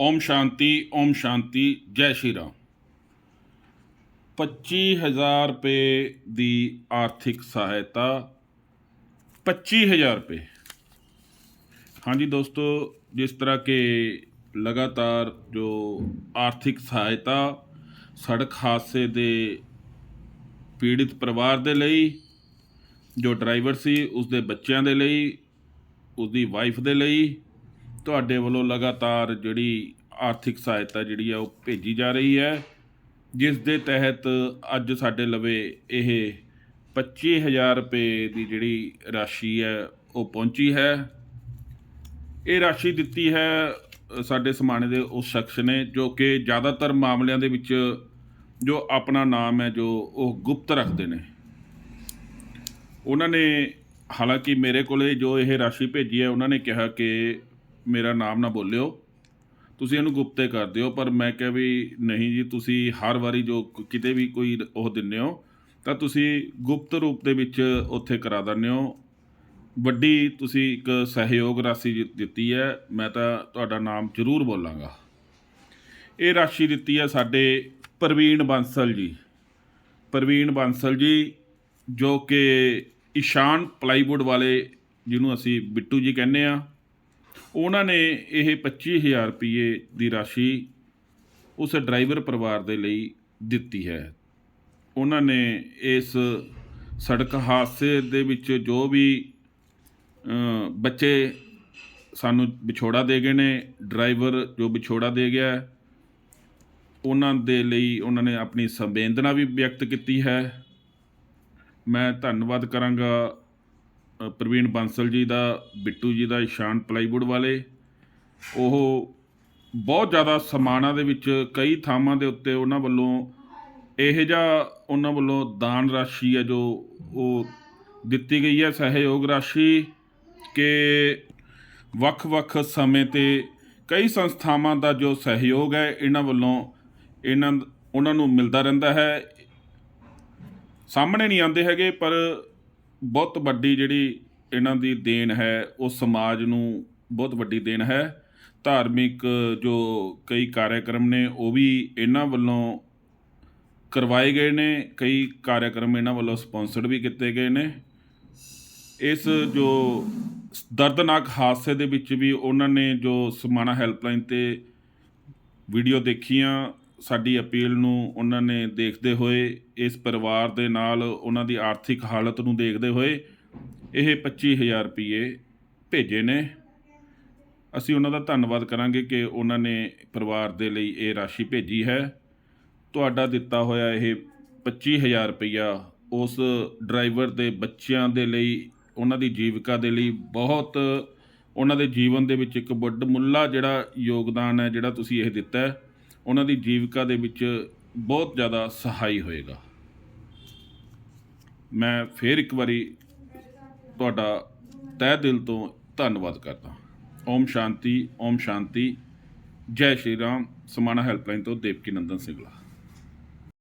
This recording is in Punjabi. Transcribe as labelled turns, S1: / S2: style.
S1: ਓਮ ਸ਼ਾਂਤੀ ਓਮ ਸ਼ਾਂਤੀ, ਜੈ ਸ਼੍ਰੀ ਰਾਮ। 25000 ਰੁਪਏ ਦੀ ਆਰਥਿਕ ਸਹਾਇਤਾ 25000 ਰੁਪਏ। ਹਾਂਜੀ ਦੋਸਤੋ, ਜਿਸ ਤਰ੍ਹਾਂ ਕਿ ਲਗਾਤਾਰ ਜੋ ਆਰਥਿਕ ਸਹਾਇਤਾ ਸੜਕ ਹਾਦਸੇ ਦੇ ਪੀੜਿਤ ਪਰਿਵਾਰ ਦੇ ਲਈ, ਜੋ ਡਰਾਈਵਰ ਸੀ ਉਸ ਦੇ ਬੱਚਿਆਂ ਦੇ ਲਈ ਉਸ ਦੀ ਵਾਈਫ ਦੇ ਲਈ ਤੁਹਾਡੇ ਵੱਲੋਂ ਲਗਾਤਾਰ ਜਿਹੜੀ ਆਰਥਿਕ ਸਹਾਇਤਾ ਜਿਹੜੀ ਆ ਉਹ ਭੇਜੀ ਜਾ ਰਹੀ ਹੈ, ਜਿਸ ਦੇ ਤਹਿਤ ਅੱਜ ਸਾਡੇ ਲਵੇ ਇਹ 25000 ਰੁਪਏ ਦੀ ਜਿਹੜੀ ਰਾਸ਼ੀ ਹੈ ਉਹ ਪਹੁੰਚੀ ਹੈ। ਇਹ ਰਾਸ਼ੀ ਦਿੱਤੀ ਹੈ ਸਾਡੇ ਸਮਾਣੇ ਦੇ ਉਸ ਸ਼ਖਸ ਨੇ, ਜੋ ਕਿ ਜ਼ਿਆਦਾਤਰ ਮਾਮਲਿਆਂ ਦੇ ਵਿੱਚ ਜੋ ਆਪਣਾ ਨਾਮ ਹੈ, ਜੋ ਉਹ ਗੁਪਤ ਰੱਖਦੇ ਨੇ। ਉਹਨਾਂ ਨੇ ਹਾਲਾਂਕਿ ਮੇਰੇ ਕੋਲੇ ਜੋ ਇਹ ਰਾਸ਼ੀ ਭੇਜੀ ਹੈ, ਉਹਨਾਂ ਨੇ ਕਿਹਾ ਕਿ ਮੇਰਾ ਨਾਮ ਨਾ ਬੋਲਿਓ। ਤੁਸੀਂ ਇਹਨੂੰ ਗੁਪਤੇ ਕਰ ਦਿਓ, ਪਰ ਮੈਂ ਕਿਹਾ ਵੀ ਨਹੀਂ ਜੀ, ਤੁਸੀਂ ਹਰ ਵਾਰੀ ਜੋ ਕਿਤੇ ਵੀ ਕੋਈ ਉਹ ਦਿੰਦੇ ਹੋ, ਤਾਂ ਤੁਸੀਂ ਗੁਪਤ ਰੂਪ ਦੇ ਵਿੱਚ ਉੱਥੇ ਕਰਾ ਦਿੰਦੇ ਹੋ। ਵੱਡੀ ਤੁਸੀਂ ਇੱਕ ਸਹਿਯੋਗ ਰਾਸ਼ੀ ਦਿੱਤੀ ਹੈ, ਮੈਂ ਤਾਂ ਤੁਹਾਡਾ ਨਾਮ ਜ਼ਰੂਰ ਬੋਲਾਂਗਾ। ਇਹ ਰਾਸ਼ੀ ਦਿੱਤੀ ਹੈ ਸਾਡੇ ਪ੍ਰਵੀਨ ਬਾਂਸਲ ਜੀ। ਪ੍ਰਵੀਨ ਬਾਂਸਲ ਜੀ, ਜੋ ਕਿ ਈਸ਼ਾਨ ਪਲਾਈਵੁੱਡ ਵਾਲੇ, ਜਿਹਨੂੰ ਅਸੀਂ ਬਿੱਟੂ ਜੀ ਕਹਿੰਦੇ ਆ ਉਹਨਾਂ ਨੇ ਇਹ 25000 ਰੁਪਏ ਦੀ ਰਾਸ਼ੀ ਉਸ ਡਰਾਈਵਰ ਪਰਿਵਾਰ ਦੇ ਲਈ ਦਿੱਤੀ ਹੈ। ਉਹਨਾਂ ਨੇ ਇਸ ਸੜਕ ਹਾਦਸੇ ਦੇ ਵਿੱਚ ਜੋ ਵੀ ਬੱਚੇ ਸਾਨੂੰ ਵਿਛੋੜਾ ਦੇ ਗਏ ਨੇ, ਡਰਾਈਵਰ ਜੋ ਵਿਛੋੜਾ ਦੇ ਗਿਆ, ਉਹਨਾਂ ਦੇ ਲਈ ਉਹਨਾਂ ਨੇ ਆਪਣੀ ਸੰਵੇਦਨਾ ਵੀ ਵਿਅਕਤ ਕੀਤੀ ਹੈ। ਮੈਂ ਧੰਨਵਾਦ ਕਰਾਂਗਾ ਪ੍ਰਵੀਨ ਬਾਂਸਲ ਜੀ ਦਾ, ਬਿੱਟੂ ਜੀ ਦਾ ਇਸ਼ਾਨ ਪਲਾਈਵੁੱਡ ਵਾਲੇ, ਉਹ ਬਹੁਤ ਜ਼ਿਆਦਾ ਸਮਾਨਾਂ ਦੇ ਵਿੱਚ ਕਈ ਥਾਵਾਂ ਦੇ ਉੱਤੇ ਉਹਨਾਂ ਵੱਲੋਂ ਇਹ ਜਿਹਾ ਉਹਨਾਂ ਵੱਲੋਂ ਦਾਨ ਰਾਸ਼ੀ ਹੈ ਜੋ ਉਹ ਦਿੱਤੀ ਗਈ ਹੈ, ਸਹਿਯੋਗ ਰਾਸ਼ੀ ਕਿ ਵੱਖ-ਵੱਖ ਸਮੇਂ ਤੇ ਕਈ ਸੰਸਥਾਵਾਂ ਦਾ ਜੋ ਸਹਿਯੋਗ ਹੈ, ਇਹਨਾਂ ਵੱਲੋਂ ਇਹਨਾਂ, ਉਹਨਾਂ ਨੂੰ ਮਿਲਦਾ ਰਹਿੰਦਾ ਹੈ। ਸਾਹਮਣੇ ਨਹੀਂ ਆਉਂਦੇ ਹੈਗੇ, ਪਰ ਬਹੁਤ ਵੱਡੀ ਜਿਹੜੀ ਇਹਨਾਂ ਦੀ ਦੇਣ ਹੈ, ਉਹ ਸਮਾਜ ਨੂੰ ਬਹੁਤ ਵੱਡੀ ਦੇਣ ਹੈ। ਧਾਰਮਿਕ ਜੋ ਕਈ ਕਾਰਜਕ੍ਰਮ ਨੇ, ਉਹ ਵੀ ਇਹਨਾਂ ਵੱਲੋਂ ਕਰਵਾਏ ਗਏ ਨੇ। ਕਈ ਕਾਰਜਕ੍ਰਮ ਇਹਨਾਂ ਵੱਲੋਂ ਸਪਾਂਸਰਡ ਵੀ ਕੀਤੇ ਗਏ ਨੇ। ਇਸ ਜੋ ਦਰਦਨਾਕ ਹਾਦਸੇ ਦੇ ਵਿੱਚ ਵੀ ਉਹਨਾਂ ਨੇ ਜੋ ਸਮਾਣਾ ਹੈਲਪਲਾਈਨ ਤੇ ਵੀਡੀਓ ਦੇਖੀਆਂ ਸਾਡੀ ਅਪੀਲ ਨੂੰ ਉਹਨਾਂ ਨੇ ਦੇਖਦੇ ਹੋਏ, ਇਸ ਪਰਿਵਾਰ ਦੇ ਨਾਲ ਉਹਨਾਂ ਦੀ ਆਰਥਿਕ ਹਾਲਤ ਨੂੰ ਦੇਖਦੇ ਹੋਏ ਇਹ 25000 ਰੁਪਏ ਭੇਜੇ ਨੇ। ਅਸੀਂ ਉਹਨਾਂ ਦਾ ਧੰਨਵਾਦ ਕਰਾਂਗੇ ਕਿ ਉਹਨਾਂ ਨੇ ਪਰਿਵਾਰ ਦੇ ਲਈ ਇਹ ਰਾਸ਼ੀ ਭੇਜੀ ਹੈ। ਤੁਹਾਡਾ ਦਿੱਤਾ ਹੋਇਆ ਇਹ 25000 ਰੁਪਇਆ ਉਸ ਡਰਾਈਵਰ ਦੇ ਬੱਚਿਆਂ ਦੇ ਲਈ, ਉਹਨਾਂ ਦੀ ਜੀਵਿਕਾ ਦੇ ਲਈ ਬਹੁਤ ਉਹਨਾਂ ਦੇ ਜੀਵਨ ਦੇ ਵਿੱਚ ਇੱਕ ਵੱਡ ਮੁੱਲਾ ਜਿਹੜਾ ਯੋਗਦਾਨ ਹੈ ਜਿਹੜਾ ਤੁਸੀਂ ਇਹ ਦਿੱਤਾ ਹੈ। ਉਹਨਾਂ ਦੀ ਜੀਵਿਕਾ ਦੇ ਵਿੱਚ ਬਹੁਤ ਜ਼ਿਆਦਾ ਸਹਾਈ ਹੋਏਗਾ। ਮੈਂ ਫੇਰ ਇੱਕ ਵਾਰੀ ਤੁਹਾਡਾ ਤਹਿ ਦਿਲ ਤੋਂ ਧੰਨਵਾਦ ਕਰਦਾ ਓਮ ਸ਼ਾਂਤੀ ਓਮ ਸ਼ਾਂਤੀ। ਜੈ ਸ਼੍ਰੀ ਰਾਮ। ਸਮਾਣਾ ਹੈਲਪਲਾਈਨ ਤੋਂ ਦੇਵਕੀ ਨੰਦਨ ਸਿੰਘਲਾ